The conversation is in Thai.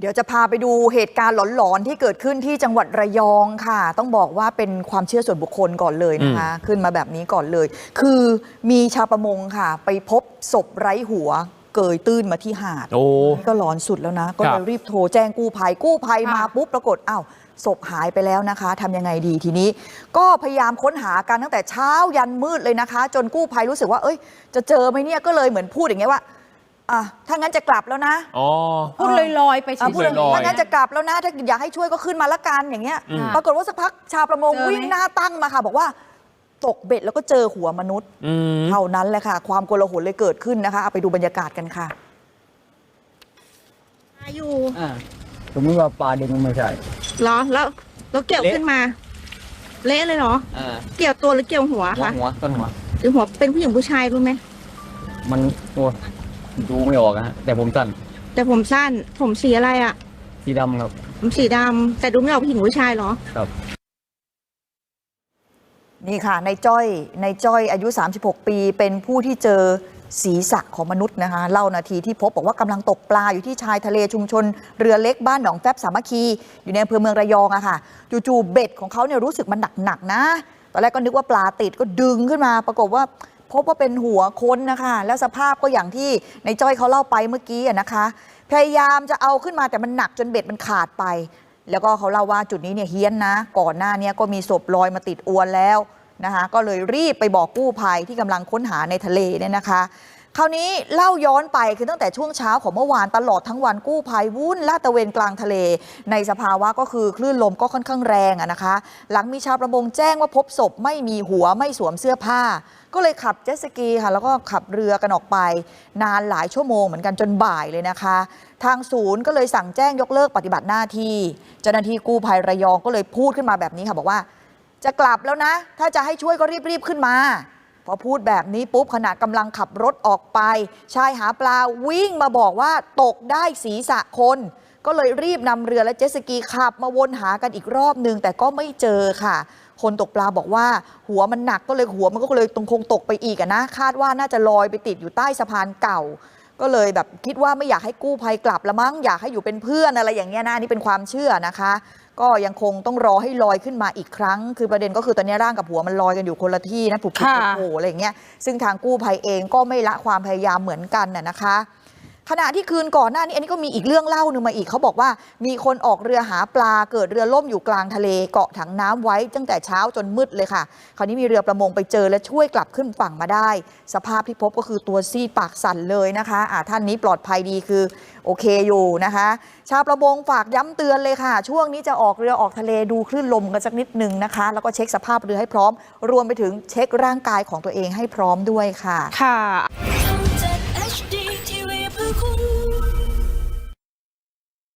เดี๋ยวจะพาไปดูเหตุการณ์หลอน ๆ ที่เกิดขึ้นที่จังหวัดระยองค่ะ ต้องบอกว่าเป็นความเชื่อส่วนบุคคลก่อนเลยนะคะ ขึ้นมาแบบนี้ก่อนเลย คือมีชาวประมงค่ะ ไปพบศพไร้หัวเกยตื้นมาที่หาดโอ้นี่ก็หลอนสุดแล้วนะ ก็คเลรัยบรีบโทรแจ้งกู้ภัยกู้ภัยมาค่ะปุ๊บปรากฏอ้าวศพหายไปแล้วนะคะทำยังไงดีทีนี้ ก็พยายามค้นหากันตั้งแต่เช้ายันมืดเลยนะคะ จนกู้ภัยรู้สึกว่า เอ้ย จะเจอไหมเนี่ยก็เลยเหมือนพูดอย่างเงี้ยว่า อะถ้างั้นจะกลับแล้วนะอ๋อ พูดลอยๆไปเฉอะพูดยอย่างลอยๆ ถ้างั้นจะกลับแล้วนะ ถ้าอยากให้ช่วยก็ขึ้นมาละกันอย่างเงี้ย อืม ปรากฏว่าสักพักชาวประมงเจอไหม วิ่งหน้าตั้งมาค่ะ บอกว่าตกเบ็ดแล้วก็เจอหัวมนุษย์ อืม เท่านั้นแหละค่ะ ความโกลาหลเลยเกิดขึ้นนะคะเอาไปดูบรรยากาศกันค่ะๆอยู่อ่าสมมติว่าปลาดึงไม่ใช่ เหรอแล้วแล้วเกี่ยวเละ ขึ้นมา เละเลยเหรอ อ่าเกี่ยวตัวหรือเกี่ยวหัวหัวคะหัวต้นหัวหรือหัวเป็นผู้หญิงผู้ชายรู้ไหมมันโอ้ ดูไม่ออกอะฮะแต่ผมสั้นแต่ผมสั้น ผมสีอะไรอะ่ะสีดำครับ ผมสีดำแต่ดูไม่ออกผู้หญิงผู้ชายเหรอ ครับ นี่ค่ะในจ้อยในจ้อยอายุ 36 ปี เป็นผู้ที่เจอศีรษะของมนุษย์นะคะเล่านาทีที่พบบอกว่ากำลังตกปลาอยู่ที่ชายทะเลชุมชน เรือเล็กบ้านหนองแฟบสามัคคี อยู่ในอำเภอเมืองระยองอะค่ะจู่ๆเบ็ดของเขาเนี่ยรู้สึกมันหนักๆนะ ตอนแรกก็นึกว่าปลาติดก็ดึงขึ้นมา ปรากฏว่า พบว่าเป็นหัวคนนะคะ แล้วสภาพก็อย่างที่ในจ้อยเขาเล่าไปเมื่อกี้นะคะ พยายามจะเอาขึ้นมาแต่มันหนักจนเบ็ดมันขาดไป แล้วก็เขาเล่าว่าจุดนี้เนี่ยเฮี้ยนนะ ก่อนหน้านี้ก็มีศพลอยมาติดอวนแล้วนะคะ ก็เลยรีบไปบอกกู้ภัยที่กำลังค้นหาในทะเลเนี่ยนะคะ คราวนี้เล่าย้อนไปคือตั้งแต่ช่วงเช้าของเมื่อวานตลอดทั้งวันกู้ภัยวุ่นลาดตระเวนกลางทะเล ในสภาวะก็คือคลื่นลมก็ค่อนข้างแรงอะนะคะ หลังมีชาวประมงแจ้งว่าพบศพไม่มีหัวไม่สวมเสื้อผ้า ก็เลยขับเจ็ตสกีค่ะแล้วก็ขับเรือกันออกไป นานหลายชั่วโมงเหมือนกันจนบ่ายเลยนะคะ ทางศูนย์ก็เลยสั่งแจ้งยกเลิกปฏิบัติหน้าที่เจ้าหน้าที่กู้ภัยระยองก็เลยพูดขึ้นมาแบบนี้ค่ะบอกว่า จะกลับแล้วนะ ถ้าจะให้ช่วยก็รีบๆขึ้นมา พอพูดแบบนี้ปุ๊บขณะกำลังขับรถออกไป ชายหาปลาวิ่งมาบอกว่าตกได้ศีรษะคน ก็เลยรีบนำเรือและเจ็ตสกีขับมาวนหากันอีกรอบนึง แต่ก็ไม่เจอค่ะ คนตกปลาบอกว่า หัวมันหนักก็เลยหัวมันก็เลยตรงคงตกไปอีกนะ คาดว่าน่าจะลอยไปติดอยู่ใต้สะพานเก่า ก็เลยแบบคิดว่าไม่อยากให้กู้ภัยกลับละมั้งอยากให้อยู่เป็นเพื่อนอะไรอย่างเงี้ยนะนี่เป็นความเชื่อนะคะ ก็ยังคงต้องรอให้ลอยขึ้นมาอีกครั้ง คือประเด็นก็คือตอนนี้ร่างกับหัวมันลอยกันอยู่คนละที่นะผุบผุบโผล่อะไรอย่างเงี้ยซึ่งทางกู้ภัยเองก็ไม่ละความพยายามเหมือนกันน่ะนะคะ ขณะที่คืนก่อนหน้านี้อันนี้ก็มีอีกเรื่องเล่าหนึ่งมาอีกเขาบอกว่า มีคนออกเรือหาปลาเกิดเรือล่มอยู่กลางทะเลเกาะถังน้ำไว้ตั้งแต่เช้าจนมืดเลยค่ะ คราวนี้มีเรือประมงไปเจอและช่วยกลับขึ้นฝั่งมาได้ สภาพที่พบก็คือตัวซีดปากสั่นเลยนะคะอ่าท่านนี้ปลอดภัยดีคือโอเคอยู่นะคะ ชาวประมงฝากย้ำเตือนเลยค่ะ ช่วงนี้จะออกเรือออกทะเลดูคลื่นลมกันสักนิดหนึ่งนะคะ แล้วก็เช็คสภาพเรือให้พร้อม รวมไปถึงเช็คร่างกายของตัวเองให้พร้อมด้วยค่ะค่ะ